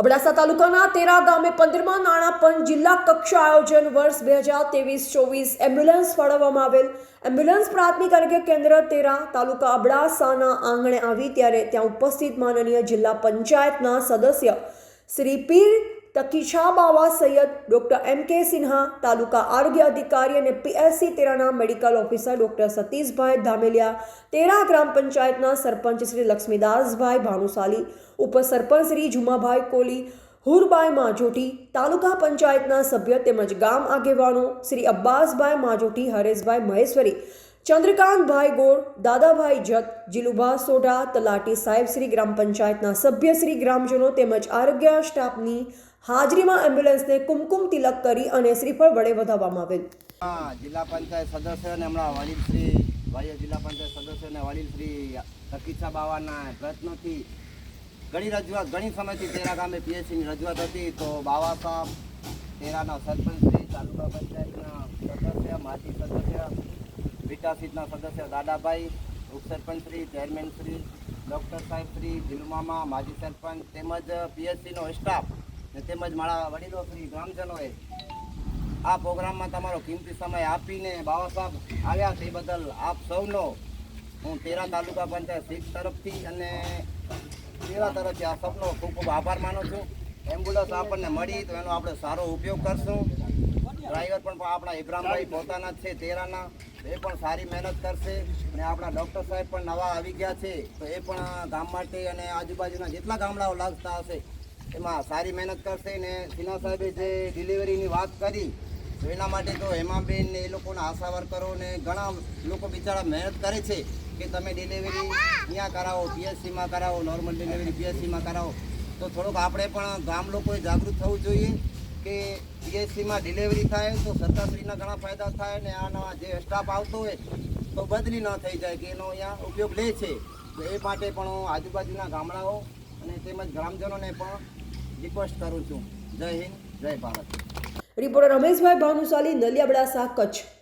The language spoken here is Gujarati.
અબડાસા તાલુકાના તેરા ગામે પંદરમાં નાણાપંચ જિલ્લા કક્ષા આયોજન વર્ષ બે હજાર ત્રેવીસ ચોવીસ એમ્બ્યુલન્સ ફાળવવામાં આવેલ. એમ્બ્યુલન્સ પ્રાથમિક આરોગ્ય કેન્દ્ર તેરા તાલુકા અબડાસાના આંગણે આવી ત્યારે ત્યાં ઉપસ્થિત માનનીય જિલ્લા પંચાયતના સદસ્ય શ્રી પીર તકીછા બાવા સૈયદ ડૉક્ટર એમ કે સિન્હા, તાલુકા આરોગ્ય અધિકારી અને PSC તેરાના medical officer doctor Satishbhai Dhameliya, Tera ગ્રામ પંચાયતના સરપંચ શ્રી લક્ષ્મીદાસભાઈ ભાનુશાલી, ઉપસરપંચ શ્રી જુમાભાઈ કોલી, હુરબાઈ માજોટી, તાલુકા પંચાયતના સભ્ય તેમજ ગામ આગેવાનો શ્રી અબ્બાસભાઈ માજોટી, હરેશભાઈ મહેશ્વરી ચંદ્રકાંતભાઈ ગોળ, દાદાભાઈ જત, જીલુભા સોઢા, તલાટી સાહેબ શ્રી ગ્રામ પંચાયતના સભ્ય શ્રી ગ્રામજનો તેમજ આરોગ્ય સ્ટાફની હાજરીમાં એમ્બ્યુલન્સને કુમકુમ તિલક કરી અને શ્રીફળ વડે વધાવવામાં આવેલ. જિલ્લા પંચાયત સદસ્ય અને હમણાં વડીલ શ્રી ભાઈઓ જિલ્લા પંચાયત સદસ્ય અને વડીલ શ્રી તકીચા બાવાના પ્રયત્નોથી ઘણી રજૂઆત, ઘણી સમયથી તેરા ગામે પીએચસીની રજૂઆત હતી તો બાવા સાહેબ, તેરાના સરપંચ શ્રી, તાલુકા પંચાયતના સદસ્ય, માજી સદસ્ય સીટના સદસ્ય દાદાભાઈ ઉપસરપંચ શ્રી ચેરમેન શ્રી ડૉક્ટર સાહેબ શ્રી દિલુમામા માજી સરપંચ તેમજ પીએચસીનો સ્ટાફ ને તેમજ મારા વડીલો શ્રી, ગ્રામજનોએ આ પ્રોગ્રામમાં તમારો કિંમતી સમય આપીને બાબા સાહેબ આવ્યા તે બદલ આપ સૌનો હું તેરા તાલુકા પંચાયત સીટ તરફથી અને તેરા તરફથી આ સૌનો ખૂબ ખૂબ આભાર માનું છું. એમ્બ્યુલન્સ આપણને મળી તો એનો આપણે સારો ઉપયોગ કરશું. ડ્રાઈવર પણ આપણા ઇબ્રામભાઈ પોતાના છે, તેરાના. એ પણ સારી મહેનત કરશે અને આપણા ડૉક્ટર સાહેબ પણ નવા આવી ગયા છે, તો એ પણ ગામ માટે અને આજુબાજુના જેટલા ગામડાઓ લાગતા હશે, એમાં સારી મહેનત કરશે ને સિન્હા સાહેબે જે ડિલિવરીની વાત કરી, તો એના માટે તો હેમાબેન ને એ લોકોના આશા વર્કરો ને ઘણા લોકો બિચારા મહેનત કરે છે કે તમે ડિલિવરી અહીંયા કરાવો પીએચસીમાં કરાવો નોર્મલ ડિલિવરી પીએચસીમાં કરાવો, તો થોડુંક આપણે પણ ગામ લોકોએ જાગૃત થવું જોઈએ કે પીએચસીમાં ડિલિવરી થાય તો સરકારશ્રીના ઘણા ફાયદા થાય ને આના જે સ્ટાફ આવતો હોય તો બદલી ન થઈ જાય કે એનો અહીંયા ઉપયોગ લે છે. તો એ માટે પણ હું આજુબાજુના ગામડાઓ અને તેમજ ગ્રામજનોને પણ રિક્વેસ્ટ કરું છું. જય હિન્દ, જય ભારત. રિપોર્ટર રમેશભાઈ ભાનુશાલી, નલિયાબડા અબડાસા કચ્છ.